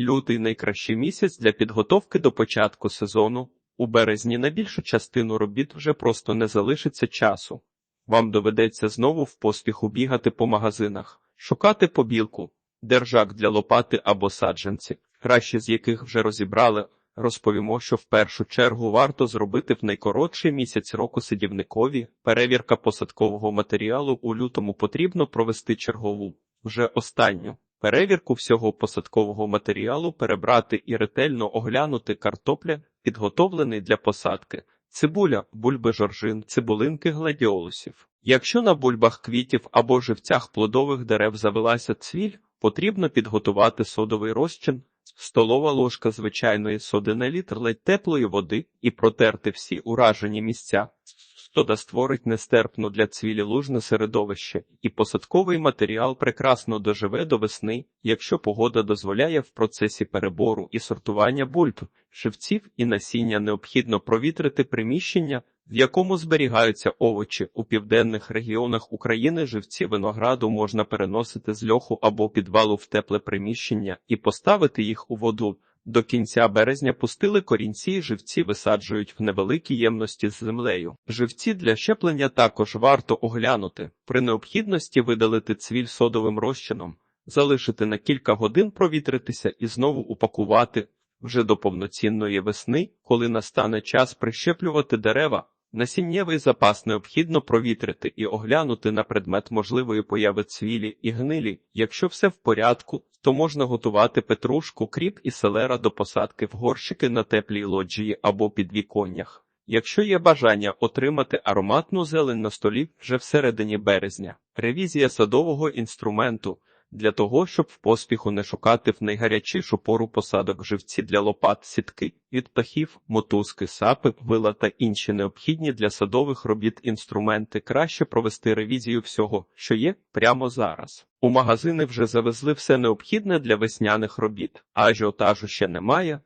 Лютий найкращий місяць для підготовки до початку сезону. У березні на більшу частину робіт вже просто не залишиться часу. Вам доведеться знову в поспіху бігати по магазинах, шукати побілку, держак для лопати або саджанці, кращі з яких вже розібрали. Розповімо, що в першу чергу варто зробити в найкоротший місяць року сидівникові. Перевірка посадкового матеріалу у лютому потрібно провести чергову, вже останню. Перевірку всього посадкового матеріалу перебрати і ретельно оглянути картопля, підготовлений для посадки, цибуля, бульби жоржин, цибулинки гладіолусів. Якщо на бульбах квітів або живцях плодових дерев завелася цвіль, потрібно підготувати содовий розчин, столова ложка звичайної соди на літр ледь теплої води і протерти всі уражені місця. Сода створить нестерпну для цвілі лужне середовище, і посадковий матеріал прекрасно доживе до весни, якщо погода дозволяє в процесі перебору і сортування бульб, живців і насіння необхідно провітрити приміщення, в якому зберігаються овочі. У південних регіонах України живці винограду можна переносити з льоху або підвалу в тепле приміщення і поставити їх у воду. До кінця березня пустили корінці і живці висаджують в невеликі ємності з землею. Живці для щеплення також варто оглянути. При необхідності видалити цвіль содовим розчином, залишити на кілька годин провітритися і знову упакувати вже до повноцінної весни, коли настане час прищеплювати дерева. Насіннєвий запас необхідно провітрити і оглянути на предмет можливої появи цвілі і гнилі. Якщо все в порядку, то можна готувати петрушку, кріп і селера до посадки в горщики на теплій лоджії або підвіконнях. Якщо є бажання отримати ароматну зелень на столі вже всередині березня, ревізія садового інструменту. Для того, щоб в поспіху не шукати в найгарячішу пору посадок живці для лопат, сітки, від птахів, мотузки, сапи, вила та інші необхідні для садових робіт інструменти, краще провести ревізію всього, що є, прямо зараз. У магазини вже завезли все необхідне для весняних робіт, а ажіотажу ще немає.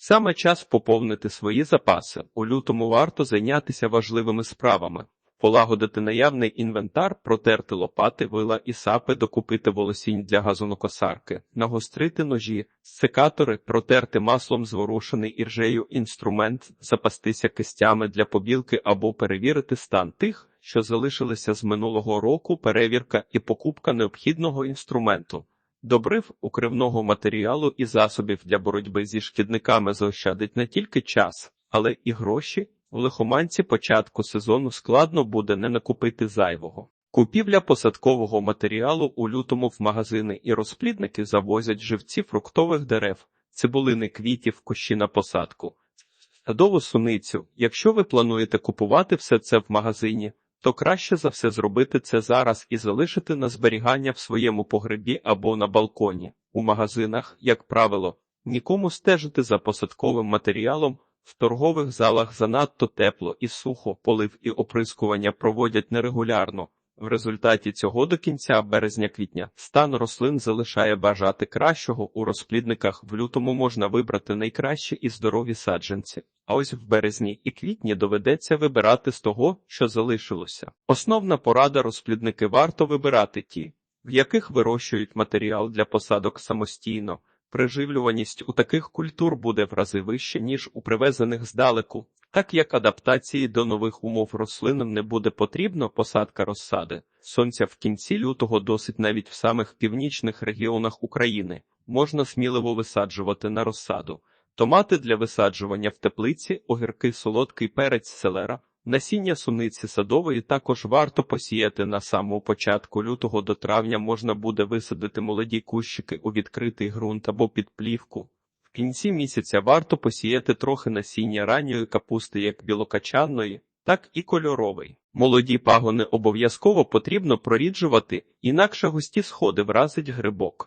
Саме час поповнити свої запаси. У лютому варто зайнятися важливими справами. Полагодити наявний інвентар, протерти лопати, вила і сапи, докупити волосінь для газонокосарки, нагострити ножі, секатори, протерти маслом зворушений іржею інструмент, запастися кистями для побілки або перевірити стан тих, що залишилися з минулого року, перевірка і покупка необхідного інструменту. Добрив укривного матеріалу і засобів для боротьби зі шкідниками заощадить не тільки час, але і гроші. У лихоманці початку сезону складно буде не накупити зайвого. Купівля посадкового матеріалу у лютому в магазини і розплідники завозять живці фруктових дерев, цибулини квітів, кущі на посадку. Садову суницю. Якщо ви плануєте купувати все це в магазині, то краще за все зробити це зараз і залишити на зберігання в своєму погребі або на балконі. У магазинах, як правило, нікому стежити за посадковим матеріалом. В торгових залах занадто тепло і сухо, полив і оприскування проводять нерегулярно. В результаті цього до кінця березня-квітня стан рослин залишає бажати кращого. У розплідниках в лютому можна вибрати найкращі і здорові саджанці. А ось в березні і квітні доведеться вибирати з того, що залишилося. Основна порада розплідники варто вибирати ті, в яких вирощують матеріал для посадок самостійно. Приживлюваність у таких культур буде в рази вище, ніж у привезених здалеку, так як адаптації до нових умов рослинам не буде потрібно посадка розсади. Сонця в кінці лютого досить навіть в самих північних регіонах України можна сміливо висаджувати на розсаду. Томати для висаджування в теплиці, огірки, солодкий перець селера. Насіння суниці садової також варто посіяти на самому початку лютого до травня можна буде висадити молоді кущики у відкритий ґрунт або під плівку. В кінці місяця варто посіяти трохи насіння ранньої капусти як білокачанної, так і кольорової. Молоді пагони обов'язково потрібно проріджувати, інакше густі сходи вразить грибок.